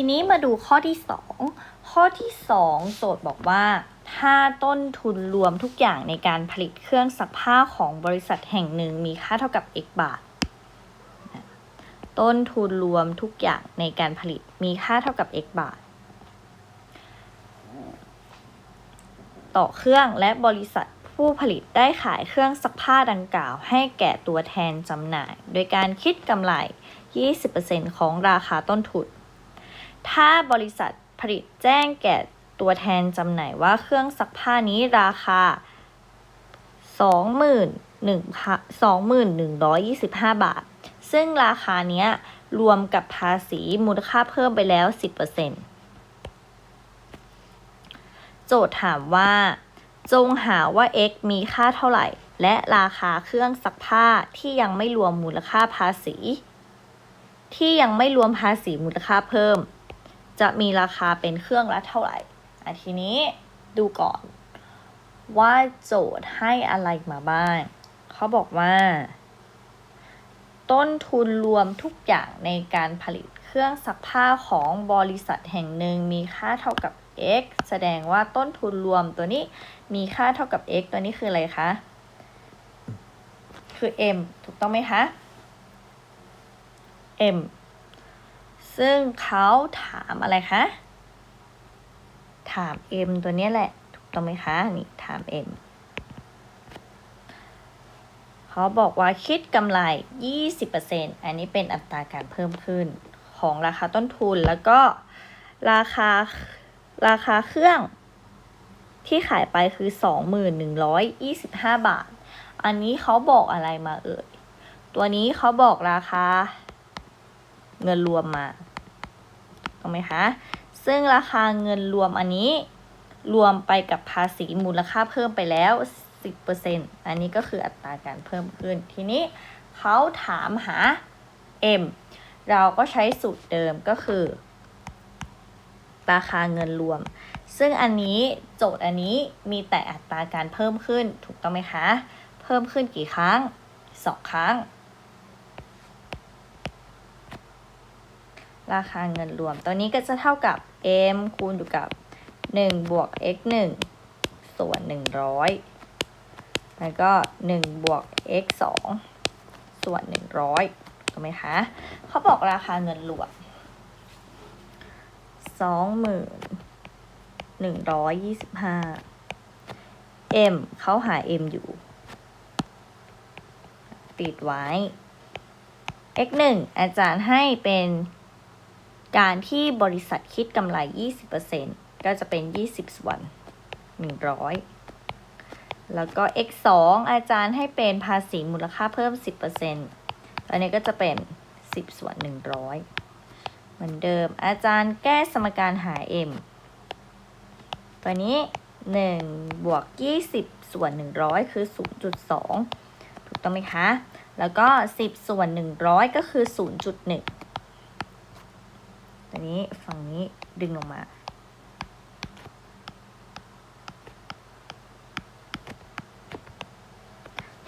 ทีนี้มาดูข้อที่ 2 ข้อที่ 2 โจทย์บอกว่า ถ้าต้นทุนรวมทุกอย่างในการผลิตเครื่องซักผ้าของบริษัทแห่งหนึ่งมีค่าเท่ากับ x บาท ต้นทุนรวมทุกอย่างในการผลิตมีค่าเท่ากับ x บาท ต่อเครื่องและบริษัทผู้ผลิตได้ขายเครื่องซักผ้าดังกล่าว ให้แก่ตัวแทนจำหน่าย โดยการคิดกำไร 20%ของราคาต้นทุน ถ้าบริษัทผลิตแจ้งแก่ตัวแทนจำหน่ายว่าเครื่องซักผ้านี้ราคา 21,125 บาท ซึ่งราคาเนี้ยรวมกับภาษีมูลค่าเพิ่มไปแล้ว 10%โจทย์ถามว่า จงหาว่า x มีค่าเท่าไหร่ และราคาเครื่องซักผ้าที่ยังไม่รวมมูลค่าภาษี ที่ยังไม่รวมภาษีมูลค่าเพิ่ม จะมีราคาเป็นเครื่องละเท่าไหร่อะทีนี้ดูก่อนว่าโจทย์ให้อะไรมาบ้าง เขาบอกว่า ต้นทุนรวมทุกอย่างในการผลิตเครื่องซักผ้าของบริษัทแห่งหนึ่งมีค่าเท่ากับ x แสดงว่าต้นทุนรวมตัวนี้มีค่าเท่ากับ x ตัวนี้คืออะไรคะ คือ m ถูกต้องไหมคะ m ซึ่งเขาถามอะไรคะ ถาม m ตัวนี้แหละ ถูกต้องไหมคะ นี่ถาม m เขาบอกว่าคิดกำไร 20%อันนี้เป็นอัตราการเพิ่มขึ้นของราคาต้นทุนแล้วก็ราคาราคาเครื่องที่ขายไปคือ 2125 บาท อันนี้เขาบอกอะไรมาเอ่ย ตัวนี้เขาบอกราคาเงินรวมมา ถูกไหมคะ ซึ่งราคาเงินรวมอันนี้รวมไปกับภาษีมูลค่าเพิ่มไปแล้ว 10%อันนี้ก็คืออัตราการเพิ่มขึ้น ทีนี้เขาถามหา M เราก็ใช้สูตรเดิมก็คือ ราคาเงินรวม ซึ่งอันนี้โจทย์อันนี้มีแต่อัตราการเพิ่มขึ้นถูกต้องไหมคะ เพิ่มขึ้นกี่ครั้ง 2 ครั้ง ราคาเงินรวม ตัวนี้ก็จะเท่ากับ m คูณอยู่กับ 1 บวก x 1 ส่วน 100 แล้วก็ 1 บวก x 2 ส่วน 100ถูกไหมคะ เขาบอกราคาเงินรวมสองหมื่นหนึ่งร้อยยี่สิบห้า M เขาหา M อยู่ ติดไว้ x หนึ่งอาจารย์ให้เป็น การที่บริษัทคิดกำไร 20%ก็จะเป็น 20 ส่วน 100 แล้วก็ x 2อาจารย์ให้เป็นภาษีมูลค่าเพิ่ม 10%อันนี้ก็จะเป็น 10 ส่วน 100 เหมือนเดิม อาจารย์แก้สมการหา m ตัวนี้ 1 บวก 20 ส่วน 100 คือ 0.2 ถูกต้องไหมคะ แล้วก็ 10 ส่วน 100 ก็คือ 0.1 ตัวนี้ฝั่งนี้ดึงลงมา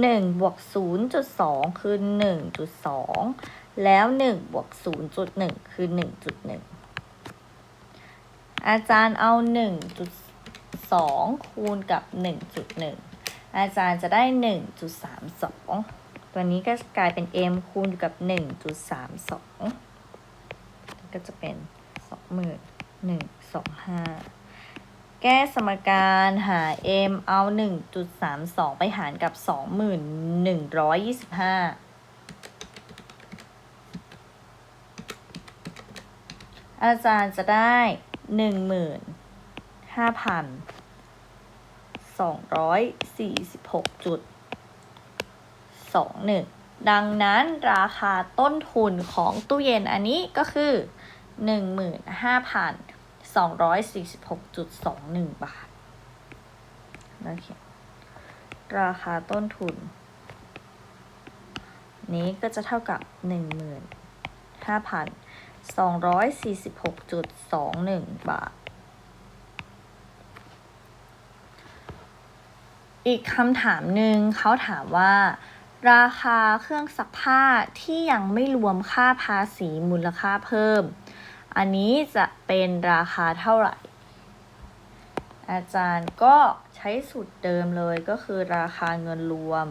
หนึ่งบวกศูนย์จุดสองคือหนึ่งจุดสองแล้วหนึ่งบวกศูนย์จุดหนึ่งคือหนึ่งจุดหนึ่งอาจารย์เอาหนึ่งจุดสองคูณกับหนึ่งจุดหนึ่งอาจารย์จะได้หนึ่งจุดสามสองตัวนี้ก็กลายเป็น m คูณกับหนึ่งจุดสามสอง ก็จะเป็น2125แก้สมการหา m เอา 1.32 ไปหารกับ 2125 อาจารย์จะได้หนึ่งหมื่นห้าพันสองร้อยสี่สิบหกจุดสองหนึ่งดังนั้นราคาต้นทุนของตู้เย็นอันนี้ก็คือ นึ่งหมื่นห้าพันสองร้อยสี่สิบหกจุดสองหนึ่งบาทโอเคราคาต้นทุน นี้ก็จะเท่ากับหนึ่งหมื่นห้าพัน246.21 บาท อีกคำถามหนึ่งเขาถามว่า ราคาเครื่องซักผ้าที่ยังไม่รวมค่าภาษีมูลค่าเพิ่ม อันนี้จะเป็นราคาเท่าไหร่ อาจารย์ก็ใช้สูตรเดิมเลยก็คือราคาเงินรวม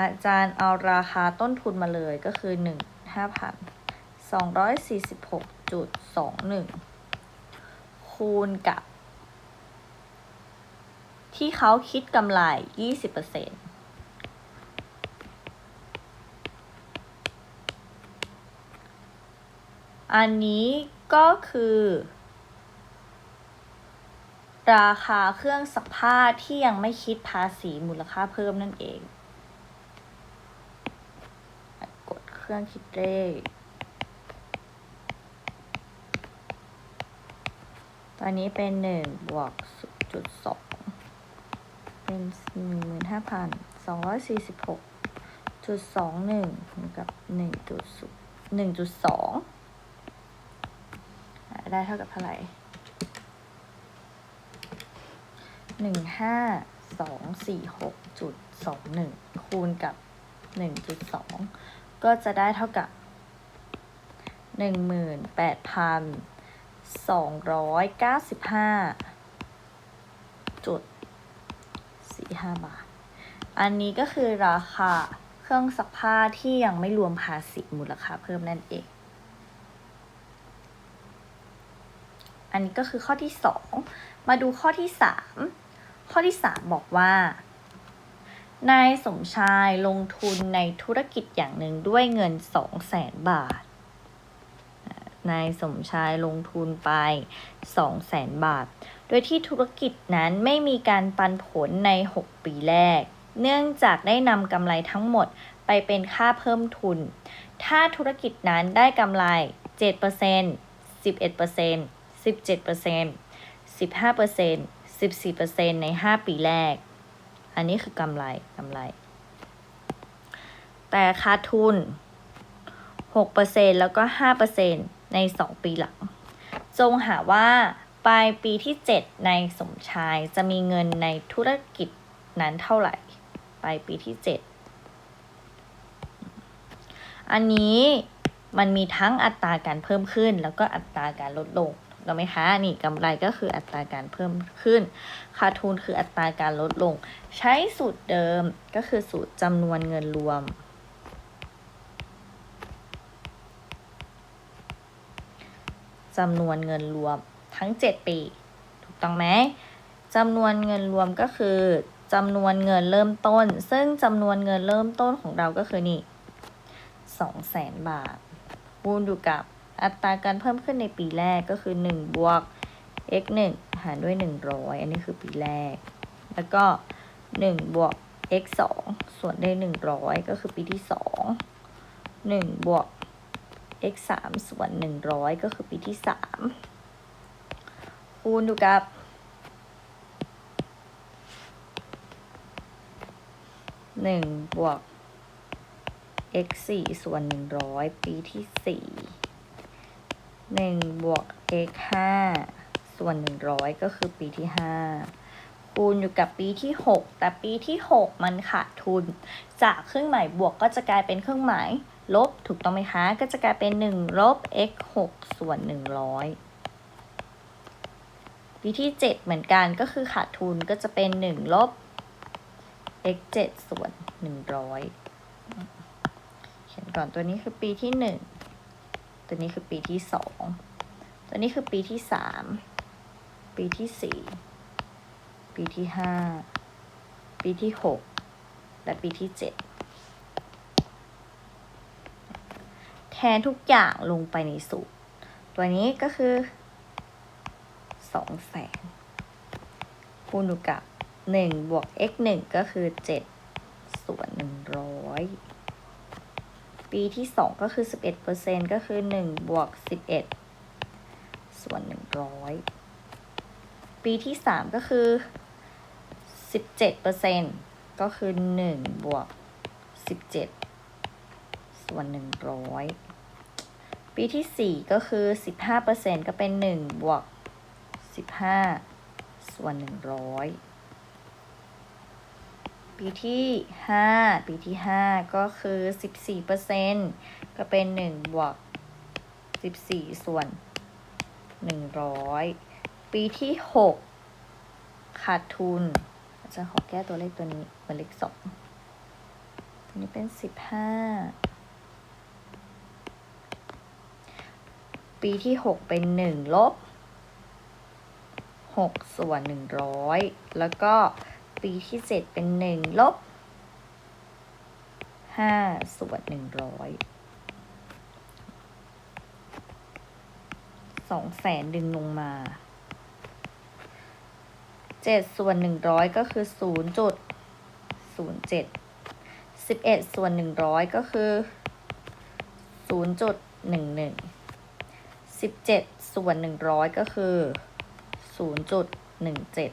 อาจารย์เอาราคาต้นทุนมาเลยก็คือ 1 5,246.21 คูณกับ ที่เขาคิดกำไร 20% อันนี้ก็คือ ราคาเครื่องซักผ้าที่ยังไม่คิดภาษีมูลค่าเพิ่มนั่นเอง กดเครื่องคิดเลขตอนนี้เป็นหนึ่งบวกจุดสองเป็นหนึ่งหมื่นห้าพันสองร้อยสี่สิบหกจุดสองหนึ่งกับหนึ่งจุดหนึ่งจุดสอง ได้เท่ากับเท่าไหร่หนึ่งห้าสองสี่หกจุดสองหนึ่งคูณกับหนึ่งจุดสองก็จะได้เท่ากับหนึ่งหมื่นแปดพันสองร้อยเก้าสิบห้าจุดสี่ห้าบาท อันนี้ก็คือราคาเครื่องซักผ้าที่ยังไม่รวมภาษีมูลค่าเพิ่มนั่นเอง อันนี้ก็คือข้อที่สองมาดูข้อที่สามข้อที่สามบอกว่า นายสมชายลงทุนในธุรกิจอย่างหนึ่งด้วยเงินสองแสนบาท นายสมชายลงทุนไปสองแสนบาท โดยที่ธุรกิจนั้นไม่มีการปันผลใน 6 ปีแรก เนื่องจากได้นำกำไรทั้งหมดไปเป็นค่าเพิ่มทุน ถ้าธุรกิจนั้นได้กำไร 7% 11% 17% 15% 14%ใน 5 ปีแรก อันนี้คือกำไรกำไร แต่ขาดทุน 6%แล้วก็ 5%ใน 2 ปีหลัง จงหาว่าปลายปีที่ 7 ในสมชายจะมีเงินในธุรกิจนั้นเท่าไหร่ ปลายปีที่ 7 อันนี้มันมีทั้งอัตราการเพิ่มขึ้นแล้วก็อัตราการลดลง ถูกไหมคะนี่กำไรก็คืออัตราการเพิ่มขึ้นขาดทุนคืออัตราการลดลง ใช้สูตรเดิมก็คือสูตรจำนวนเงินรวม จำนวนเงินรวมทั้ง 7 ปี ถูกต้องไหมจำนวนเงินรวมก็คือจำนวนเงินเริ่มต้น ซึ่งจำนวนเงินเริ่มต้นของเราก็คือนี่สองแสนบาทคูณอยู่กับ อัตราการเพิ่มขึ้นในปีแรกก็คือ 1 บวก x 1หารด้วย 100 อันนี้คือปีแรก แล้วก็ 1 บวก x 2ส่วนด้วย100 ก็คือปีที่ 2 1 บวก x 3ส่วน 100 ก็คือปีที่ 3 คูณอยู่กับ 1 บวก x 4ส่วน 100 ปีที่ 4 1บวก x 5ส่วน 100 ก็คือปีที่ 5 คูณอยู่กับปีที่ 6 แต่ปีที่ 6 มันขาดทุน จากเครื่องหมายบวกก็จะกลายเป็นเครื่องหมายลบถูกต้องไหมคะ ก็จะกลายเป็น 1 ลบ x 6ส่วน 100 ปีที่ 7 เหมือนกันก็คือขาดทุนก็จะเป็น 1 ลบ x 7ส่วน 100 เขียนก่อนตัวนี้คือปีที่หนึ่ง ตัวนี้คือปีที่สองตัวนี้คือปีที่สามปีที่สี่ปีที่ห้าปีที่หกและปีที่เจ็ดแทนทุกอย่างลงไปในสูตร ตัวนี้ก็คือสองแสนคูณกับหนึ่งบวก x หนึ่งก็คือเจ็ดส่วนหนึ่งร้อย ปีที่ 2 ก็คือ 11%ก็คือ 1 บวก 11 ส่วน 100 ปีที่ 3 ก็คือ 17%ก็คือ 1 บวก 17 ส่วน 100 ปีที่ 4 ก็คือ 15%ก็เป็น 1 บวก 15 ส่วน 100 ปีที่ 5 ปีที่ 5 ก็คือ 14%ก็เป็นหนึ่งบวกสิบสี่ส่วนหนึ่งร้อยปีที่หกขาดทุนอาจารย์ขอแก้ตัวเลขตัวนี้เป็นเลขสองตัวนี้เป็นสิบห้าปีที่หกเป็นหนึ่งลบหกส่วนหนึ่งร้อยแล้วก็ ปีที่เจ็ดเป็นหนึ่งลบห้าส่วนหนึ่งร้อยสองแสนดึงลงมาเจ็ดส่วนหนึ่งร้อยก็คือศูนย์จุดศูนย์เจ็ดสิบเอ็ดส่วนหนึ่งร้อยก็คือศูนย์จุดหนึ่งหนึ่งสิบเจ็ดส่วนหนึ่งร้อยก็คือศูนย์จุดหนึ่งเจ็ด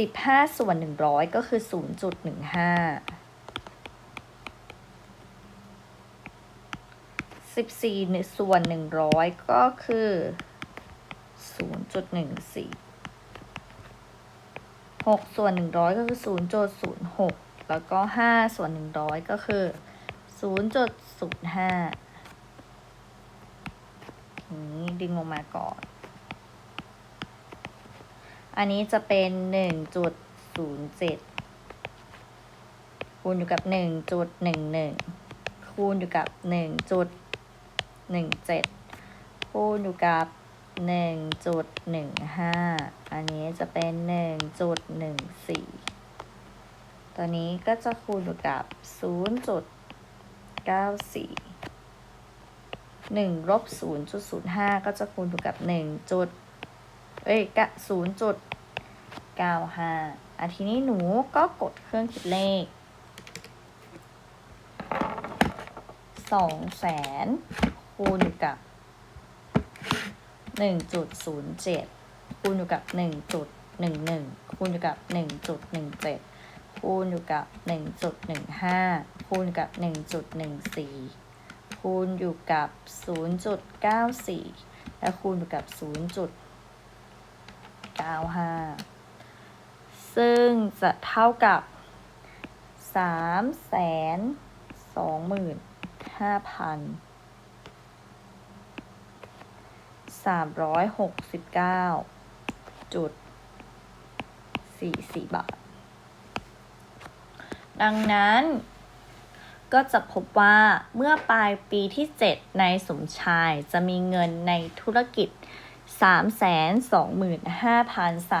สิบห้าส่วนหนึ่งร้อยก็คือศูนย์จุดหนึ่งห้าสิบสี่ส่วนหนึ่งร้อยก็คือศูนย์จุดหนึ่งสี่หกส่วนหนึ่งร้อยก็คือศูนย์จุดศูนย์หกแล้วก็ห้าส่วนหนึ่งร้อยก็คือศูนย์จุดศูนย์ห้านี้ดึงลงมาก่อน อันนี้จะเป็นหนึ่งจุดศูนย์เจ็ดคูณอยู่กับหนึ่งจุดหนึ่งหนึ่งคูณอยู่กับหนึ่งจุดหนึ่งเจ็ดคูณอยู่กับหนึ่งจุดหนึ่งห้าอันนี้จะเป็นหนึ่งจุดหนึ่งสี่ตัวนี้ก็จะคูณอยู่กับศูนย์จุดเก้าสี่หนึ่งลบศูนย์จุดศูนย์ห้าก็จะคูณอยู่กับหนึ่งจุดเอ้ยกะศูนย์จุด 95อะทีนี้หนูก็กดเครื่องคิดเลข 200,000คูณอยู่กับ 1.07 คูณอยู่กับ 1.11 คูณอยู่กับ 1.17 คูณอยู่กับ 1.15 คูณกับ 1.14 คูณอยู่กับ 0.94 และคูณอยู่กับ 0.95 ซึ่งจะเท่ากับสามแสนสองหมื่นห้าพันสามร้อยหกสิบเก้าจุดสี่สี่บาท ดังนั้นก็จะพบว่าเมื่อปลายปีที่ 7 ในสมชายจะมีเงินในธุรกิจ 3 2 5 3